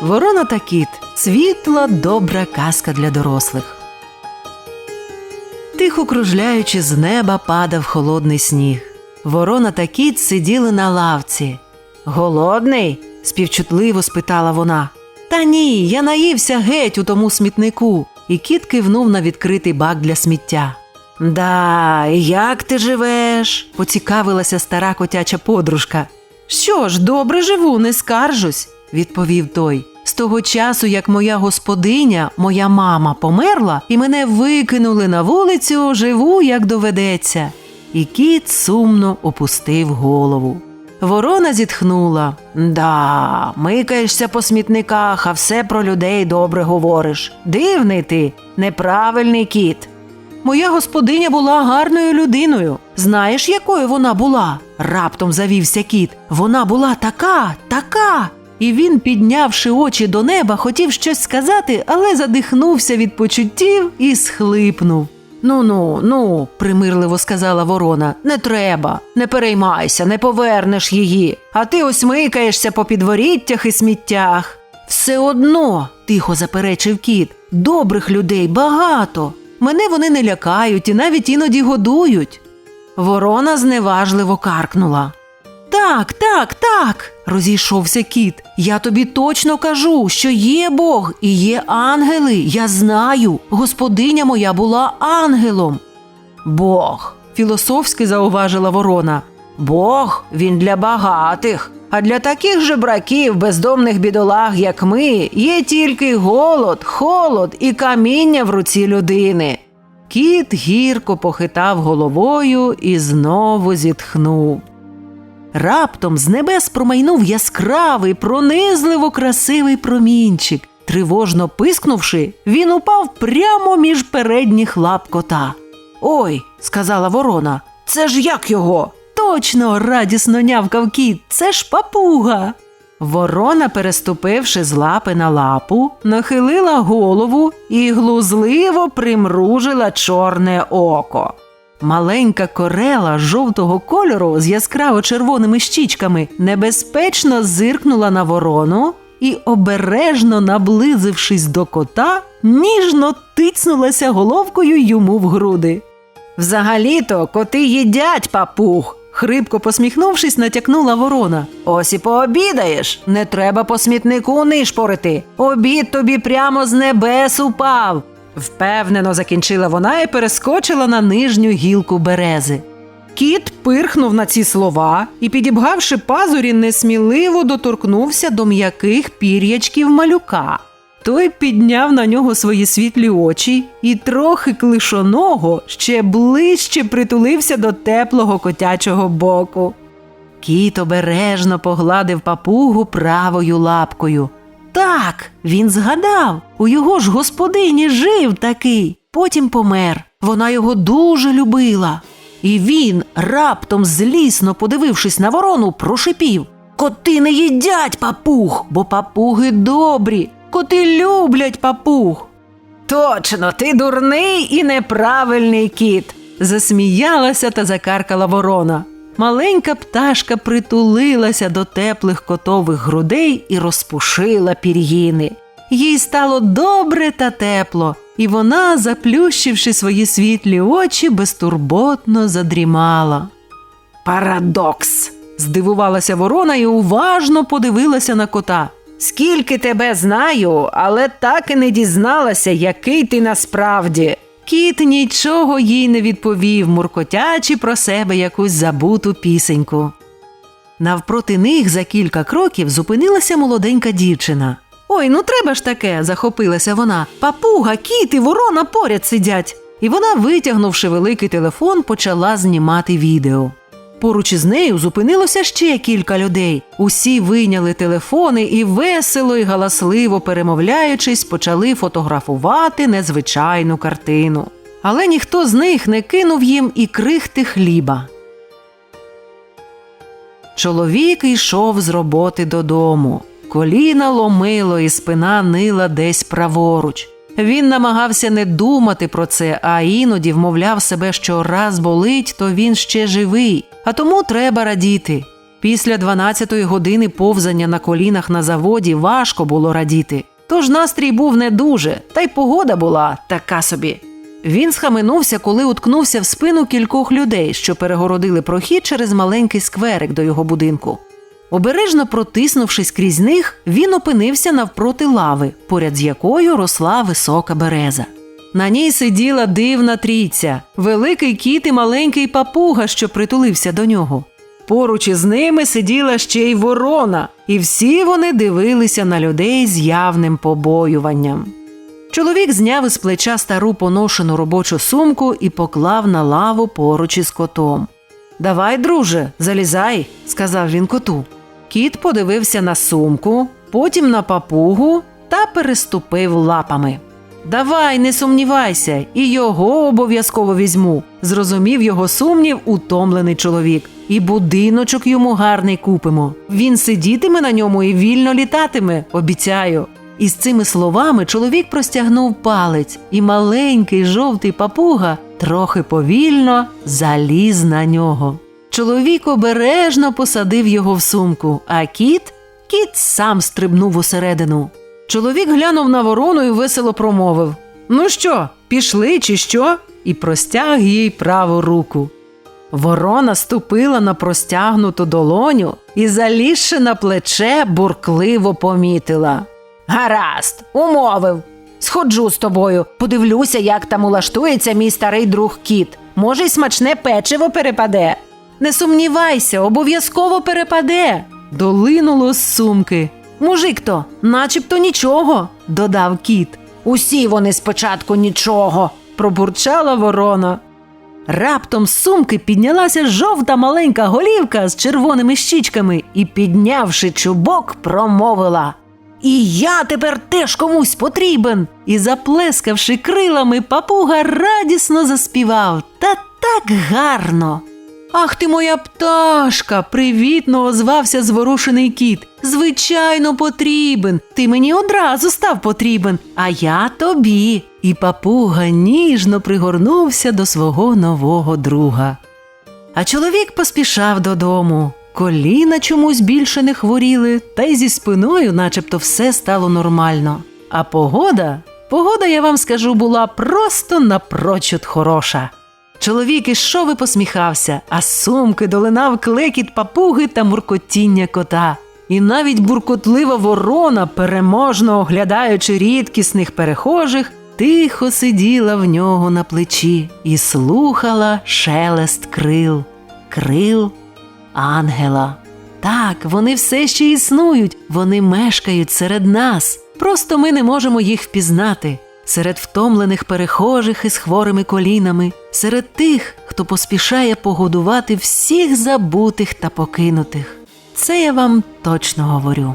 Ворона та кіт світла, добра казка для дорослих. Тихо кружляючи з неба падав холодний сніг. Ворона та кіт сиділи на лавці. Голодний? співчутливо спитала вона. Та ні, я наївся геть у тому смітнику. І кіт кивнув на відкритий бак для сміття. Да, як ти живеш? поцікавилася стара котяча подружка. Що ж, добре живу, не скаржусь, відповів той. З того часу, як моя господиня, моя мама померла, і мене викинули на вулицю, живу, як доведеться. І кіт сумно опустив голову. Ворона зітхнула. Да, микаєшся по смітниках, а все про людей добре говориш. Дивний ти, неправильний кіт. Моя господиня була гарною людиною. Знаєш, якою вона була? Раптом завівся кіт. Вона була така, така. І він, піднявши очі до неба, хотів щось сказати, але задихнувся від почуттів і схлипнув. Ну ну, ну, примирливо сказала ворона, не треба, не переймайся, не повернеш її. А ти ось микаєшся по підворіттях і сміттях. Все одно, тихо заперечив кіт, добрих людей багато. Мене вони не лякають і навіть іноді годують. Ворона зневажливо каркнула. Так, так, так, розійшовся кіт. Я тобі точно кажу, що є Бог і є ангели. Я знаю, господиня моя була ангелом. Бог, філософськи зауважила ворона. Бог він для багатих, а для таких же браків, бездомних бідолаг, як ми, є тільки голод, холод і каміння в руці людини. Кіт гірко похитав головою і знову зітхнув. Раптом з небес промайнув яскравий, пронизливо красивий промінчик. Тривожно пискнувши, він упав прямо між передніх лап кота. Ой, сказала ворона, це ж як його? Точно, радісно нявкав кіт, це ж папуга. Ворона, переступивши з лапи на лапу, нахилила голову і глузливо примружила чорне око. Маленька корела жовтого кольору з яскраво червоними щічками небезпечно зиркнула на ворону і, обережно наблизившись до кота, ніжно тицнулася головкою йому в груди. Взагалі-то коти їдять папуг. Хрипко посміхнувшись, натякнула ворона. Ось і пообідаєш. Не треба по смітнику нишпорити. Обід тобі прямо з небес упав. Впевнено закінчила вона і перескочила на нижню гілку берези. Кіт пирхнув на ці слова і, підібгавши пазурі, несміливо доторкнувся до м'яких пір'ячків малюка. Той підняв на нього свої світлі очі і трохи клишоного ще ближче притулився до теплого котячого боку. Кіт обережно погладив папугу правою лапкою. Так, він згадав, у його ж господині жив такий, потім помер. Вона його дуже любила. І він, раптом злісно подивившись на ворону, прошипів Коти не їдять папуг, бо папуги добрі. Коти люблять папуг. Точно, ти дурний і неправильний кіт. засміялася та закаркала ворона. Маленька пташка притулилася до теплих котових грудей і розпушила пір'їни. Їй стало добре та тепло, і вона, заплющивши свої світлі очі, безтурботно задрімала. Парадокс. здивувалася ворона і уважно подивилася на кота. Скільки тебе знаю, але так і не дізналася, який ти насправді. Кіт нічого їй не відповів, муркотячи про себе якусь забуту пісеньку. Навпроти них за кілька кроків зупинилася молоденька дівчина. Ой, ну треба ж таке, захопилася вона. Папуга, кіт і ворона поряд сидять. І вона, витягнувши великий телефон, почала знімати відео. Поруч із нею зупинилося ще кілька людей. Усі вийняли телефони і весело і галасливо перемовляючись, почали фотографувати незвичайну картину. Але ніхто з них не кинув їм і крихти хліба. Чоловік йшов з роботи додому. Коліна ломило і спина нила десь праворуч. Він намагався не думати про це, а іноді вмовляв себе, що раз болить, то він ще живий, а тому треба радіти. Після 12-ї години повзання на колінах на заводі важко було радіти. Тож настрій був не дуже, та й погода була така собі. Він схаменувся, коли уткнувся в спину кількох людей, що перегородили прохід через маленький скверик до його будинку. Обережно протиснувшись крізь них, він опинився навпроти лави, поряд з якою росла висока береза. На ній сиділа дивна трійця, великий кіт і маленький папуга, що притулився до нього. Поруч із ними сиділа ще й ворона, і всі вони дивилися на людей з явним побоюванням. Чоловік зняв із плеча стару поношену робочу сумку і поклав на лаву поруч із котом. Давай, друже, залізай, сказав він коту. Кіт подивився на сумку, потім на папугу та переступив лапами. Давай, не сумнівайся, і його обов'язково візьму. Зрозумів його сумнів утомлений чоловік. І будиночок йому гарний купимо. Він сидітиме на ньому і вільно літатиме, обіцяю. І з цими словами чоловік простягнув палець, і маленький жовтий папуга трохи повільно заліз на нього. Чоловік обережно посадив його в сумку, а кіт кіт сам стрибнув усередину. Чоловік глянув на ворону і весело промовив: Ну що, пішли чи що? і простяг їй праву руку. Ворона ступила на простягнуту долоню і, залізши на плече, буркливо помітила. Гаразд, умовив. Сходжу з тобою, подивлюся, як там улаштується мій старий друг кіт. Може, й смачне печиво перепаде. Не сумнівайся, обов'язково перепаде. Долинуло з сумки. Мужик то, начебто нічого, додав кіт. Усі вони спочатку нічого, пробурчала ворона. Раптом з сумки піднялася жовта маленька голівка з червоними щічками і, піднявши чубок, промовила. І я тепер теж комусь потрібен. І, заплескавши крилами, папуга радісно заспівав та так гарно. Ах ти моя пташка! привітно озвався зворушений кіт. Звичайно, потрібен. Ти мені одразу став потрібен, а я тобі. І папуга ніжно пригорнувся до свого нового друга. А чоловік поспішав додому. Коліна чомусь більше не хворіли, та й зі спиною, начебто, все стало нормально. А погода, погода, я вам скажу, була просто напрочуд хороша. Чоловік ішов і посміхався, а з сумки долинав клекіт папуги та муркотіння кота. І навіть буркотлива ворона, переможно оглядаючи рідкісних перехожих, тихо сиділа в нього на плечі і слухала шелест крил, крил ангела. Так, вони все ще існують, вони мешкають серед нас. Просто ми не можемо їх впізнати. Серед втомлених перехожих із хворими колінами, серед тих, хто поспішає погодувати всіх забутих та покинутих. Це я вам точно говорю.